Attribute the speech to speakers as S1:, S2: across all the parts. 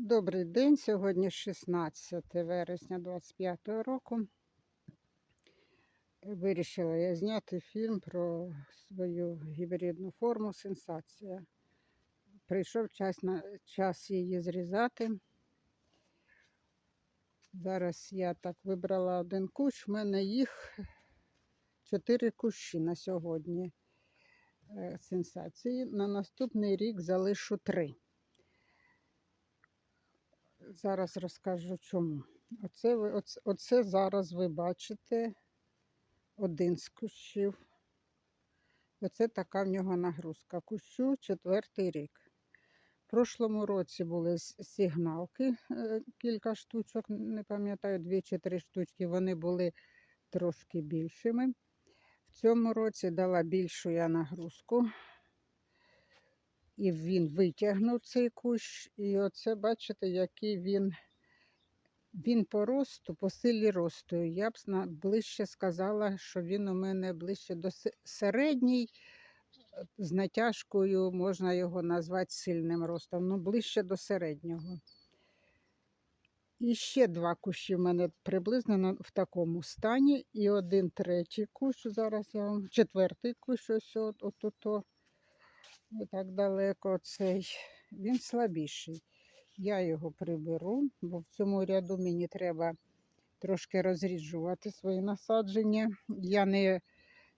S1: Добрий день. Сьогодні 16 вересня 25 року. Вирішила я зняти фільм про свою гібридну форму Сенсація. Прийшов час, на, час її зрізати. Зараз я так вибрала один кущ. У мене їх чотири кущі на сьогодні е, сенсації. На наступний рік залишу три. Зараз розкажу чому. Оце, ви, оце, оце зараз ви бачите один з кущів. Оце така в нього нагрузка. Кущу четвертий рік. В прошлому році були сигналки, е, кілька штучок, не пам'ятаю, дві чи три штучки, вони були трошки більшими. В цьому році дала більшу я нагрузку. І він витягнув цей кущ. І оце бачите, який він, він по росту, по силі росту. Я б ближче сказала, що він у мене ближче до се- середній, е, з натяжкою можна його назвати сильним ростом, ну ближче до середнього. І ще два кущі в мене приблизно в такому стані. І один третій кущ, зараз я вам, четвертий кущ, ось от, от, от, от не так далеко цей, він слабіший. Я його приберу, бо в цьому ряду мені треба трошки розріджувати свої насадження. Я не,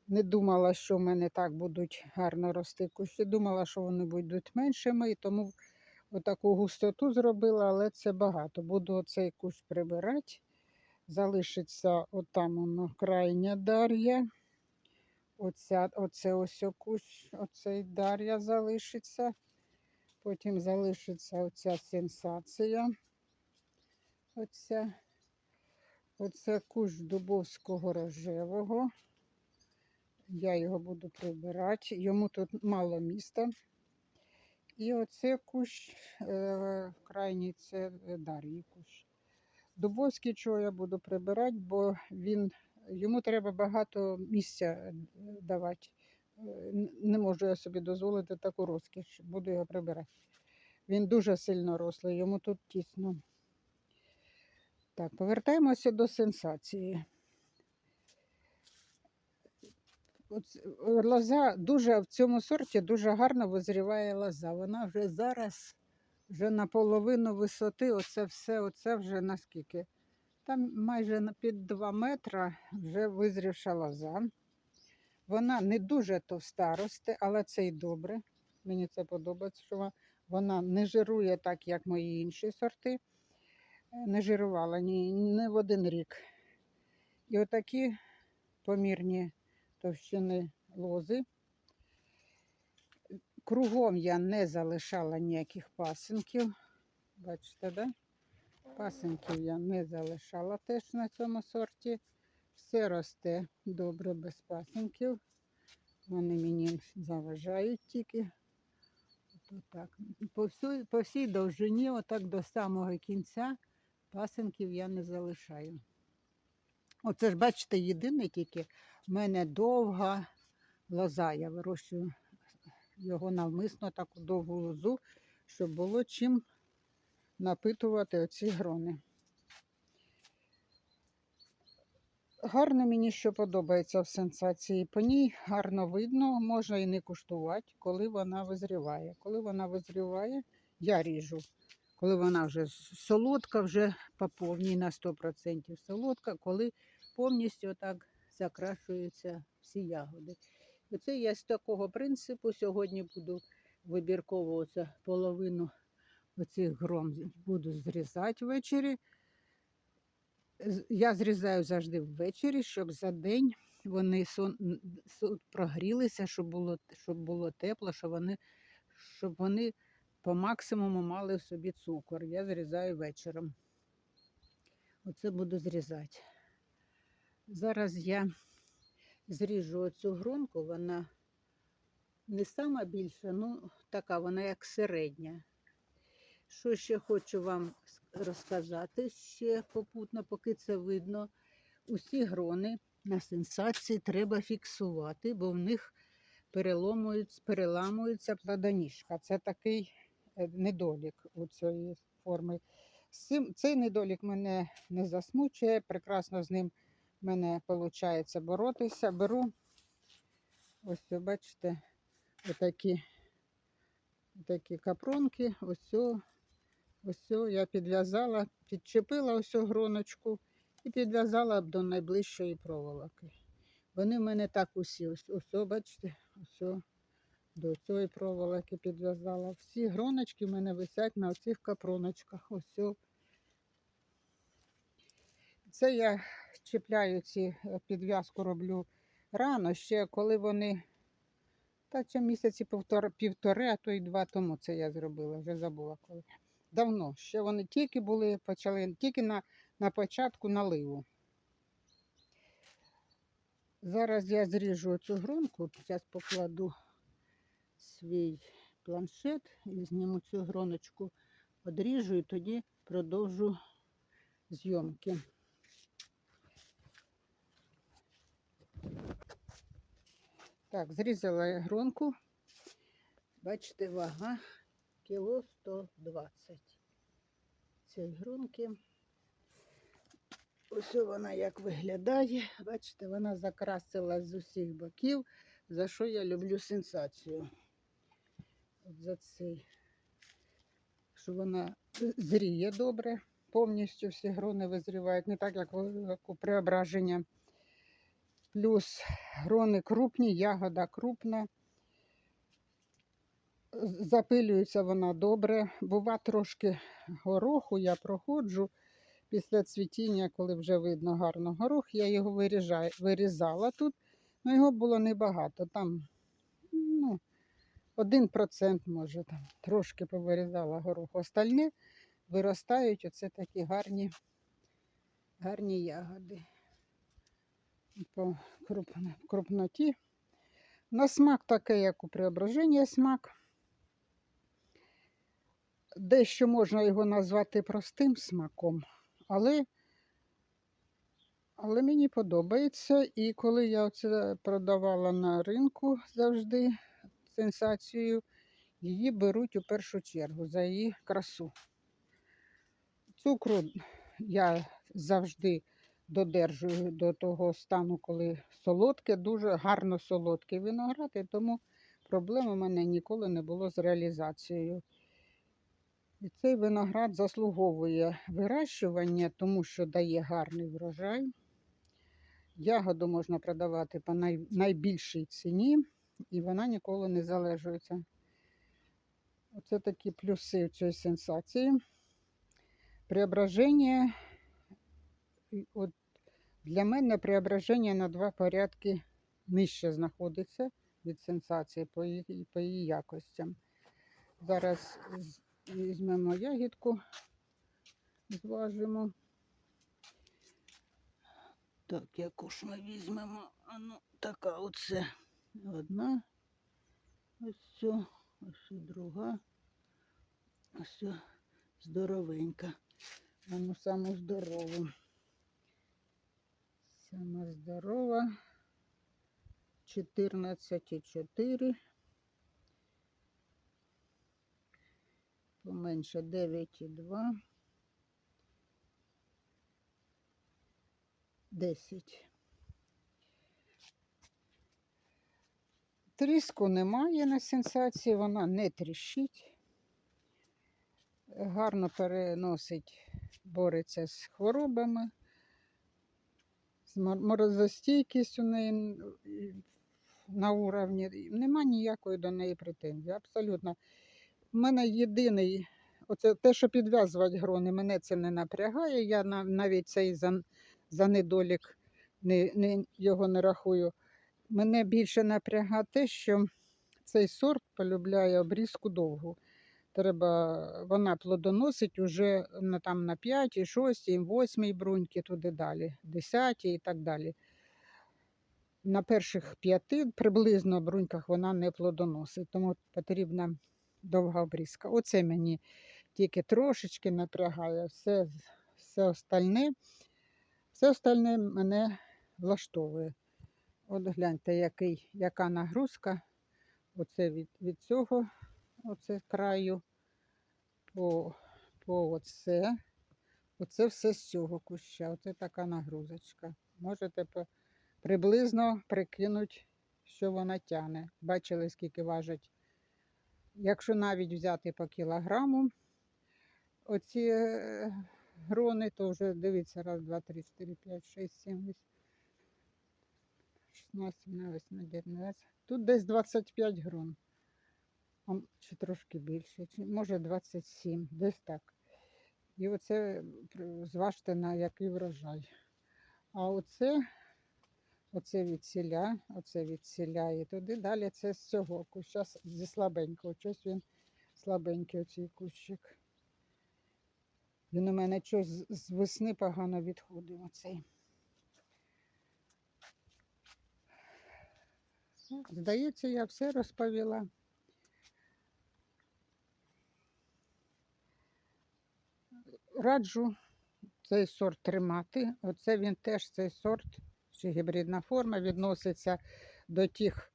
S1: не думала, що в мене так будуть гарно рости кущі. Думала, що вони будуть меншими, і тому отаку густоту зробила, але це багато. Буду оцей кущ прибирати. Залишиться отам воно крайня дар'я. Оця, оце ось о кущ, оцей Дар'я залишиться. Потім залишиться оця сенсація. Оця. Оце кущ дубовського рожевого. Я його буду прибирати. Йому тут мало міста. І оце кущ, е, крайній це е, Дар'ї кущ. Дубовський чого я буду прибирати, бо він йому треба багато місця е, давати. Е, Не можу я собі дозволити таку розкіш, буду його прибирати. Він дуже сильно рослий, йому тут тісно. Так, повертаємося до сенсації. Лоза дуже в цьому сорті дуже гарно визріває лоза. Вона вже зараз вже наполовину висоти, оце все, оце вже наскільки. Там майже під 2 метра вже визрівша лоза. Вона не дуже товста росте, але це й добре. Мені це подобається, що вона- не жирує так, як мої інші сорти. Е, Не жирувала ні, ні в один рік. І отакі помірні товщини лози. Кругом я не залишала ніяких пасинків. Бачите, да? Пасинків я не залишала теж на цьому сорті. Все росте добре без пасинків. Вони мені заважають тільки. От так. По, всій, по всій довжині, отак до самого кінця, пасинків я не залишаю. Оце ж, бачите, єдине тільки в мене довга лоза. Я вирощую його навмисно таку довгу лозу, щоб було чим напитувати оці грони. Гарно мені що подобається в сенсації. По ній гарно видно, можна і не куштувати, коли вона визріває. Коли вона визріває, я ріжу. Коли вона вже солодка, вже по повній на 100% солодка, коли повністю так закрашуються всі ягоди. І це я з такого принципу сьогодні буду вибірково оце половину оцих гром буду зрізати ввечері. Я зрізаю завжди ввечері, щоб за день вони сон, прогрілися, щоб було, щоб було тепло, щоб вони, щоб вони по максимуму мали в собі цукор. Я зрізаю вечором. Оце буду зрізати. Зараз я зріжу оцю гронку, вона не сама більша, ну така, вона як середня. Що ще хочу вам розказати ще попутно, поки це видно. Усі грони на сенсації треба фіксувати, бо в них переломують, переламується плодоніжка. Це такий е, недолік у цієї форми. Цей недолік мене не засмучує, прекрасно з ним мене виходить боротися. Беру, ось бачите, отакі, такі капронки, ось, ось я підв'язала, підчепила ось гроночку і підв'язала до найближчої проволоки. Вони в мене так усі, ось, ось бачите, ось до цієї проволоки підв'язала. Всі гроночки в мене висять на оцих капроночках. Ось. Це я чіпляю ці е, підв'язку роблю рано, ще коли вони. Та це місяці півтори, півтори, а то й два тому це я зробила, вже забула коли. Давно. Ще вони тільки були, почали, тільки на, на початку наливу. Зараз я зріжу цю гронку, зараз покладу свій планшет і зніму цю гроночку, одріжу і тоді продовжу зйомки. Так, зрізала я гронку. Бачите, вага кіло 120 цієї гронки. Ось вона як виглядає. Бачите, вона закрасила з усіх боків, за що я люблю сенсацію. От за цей. Що вона зріє добре, повністю всі грони визрівають, не так, як у преображення. Плюс грони крупні, ягода крупна. Запилюється вона добре. Бува трошки гороху, я проходжу після цвітіння, коли вже видно гарно горох, я його виріжаю, вирізала тут. Ну, його було небагато. Там ну, 1% може там трошки повирізала горох. Остальне виростають оце такі гарні, гарні ягоди. По крупно- крупноті. На смак такий, як у преображення смак. Дещо можна його назвати простим смаком, але, але мені подобається. І коли я це продавала на ринку завжди сенсацію, її беруть у першу чергу за її красу. Цукру я завжди додержую до того стану, коли солодке, дуже гарно солодкий виноград, і тому проблем у мене ніколи не було з реалізацією. І цей виноград заслуговує вирощування, тому що дає гарний врожай. Ягоду можна продавати по найбільшій ціні, і вона ніколи не залежується. Оце такі плюси цієї сенсації. Преображення, от для мене преображення на два порядки нижче знаходиться від сенсації по її, по її якостям. Зараз візьмемо ягідку, зважимо. Так, яку ж ми візьмемо? А ну, така оце одна. Ось цю, ось друга. Ось цю здоровенька. А ну саму здорову. Сама здорова. 14,4. Поменше 9,2. 10. Тріску немає на сенсації, вона не тріщить. Гарно переносить, бореться з хворобами. З мор- морозостійкість у неї на уровні. Нема ніякої до неї претензії. Абсолютно. У мене єдиний, оце те, що підв'язувати грони, мене це не напрягає. Я навіть цей за, за недолік не, не, його не рахую. Мене більше напрягає те, що цей сорт полюбляє обрізку довгу. Треба, вона плодоносить уже на, там, на 5, 6, 8 бруньки, туди далі, 10 і так далі. На перших п'яти приблизно бруньках вона не плодоносить, тому потрібна довга обрізка. Оце мені тільки трошечки напрягає. Все, все остальне, все остальне мене влаштовує. От гляньте, який, яка нагрузка. Оце від, від цього, оце краю по, то оце, оце все з цього куща. Оце така нагрузочка. Можете приблизно прикинути, що вона тяне. Бачили, скільки важить. Якщо навіть взяти по кілограму, оці е, грони, то вже дивіться, раз, два, три, чотири, п'ять, шість, сім, вісім. 16, 17, 19. Тут десь 25 грон. Чи трошки більше, чи може 27, десь так. І оце зважте на який врожай. А оце, оце від сіля, оце від сіля і туди далі це з цього куща зі слабенького. Щось він слабенький оцей кущик. Він у мене щось з- з весни погано відходив оцей. Ну, Здається, я все розповіла. Раджу цей сорт тримати. Оце він теж цей сорт, чи гібридна форма, відноситься до тих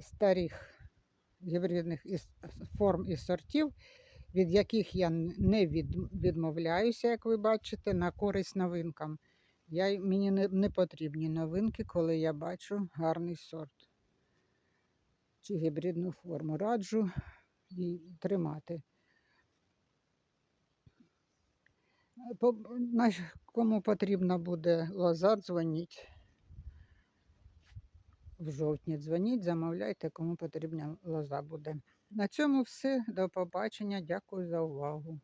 S1: старих гібридних форм і сортів, від яких я не відмовляюся, як ви бачите, на користь новинкам. Я, мені не, не потрібні новинки, коли я бачу гарний сорт чи гібридну форму. Раджу і тримати. По- Кому потрібна буде лоза, дзвоніть. В жовтні дзвоніть, замовляйте, кому потрібна лоза буде. На цьому все. До побачення. Дякую за увагу.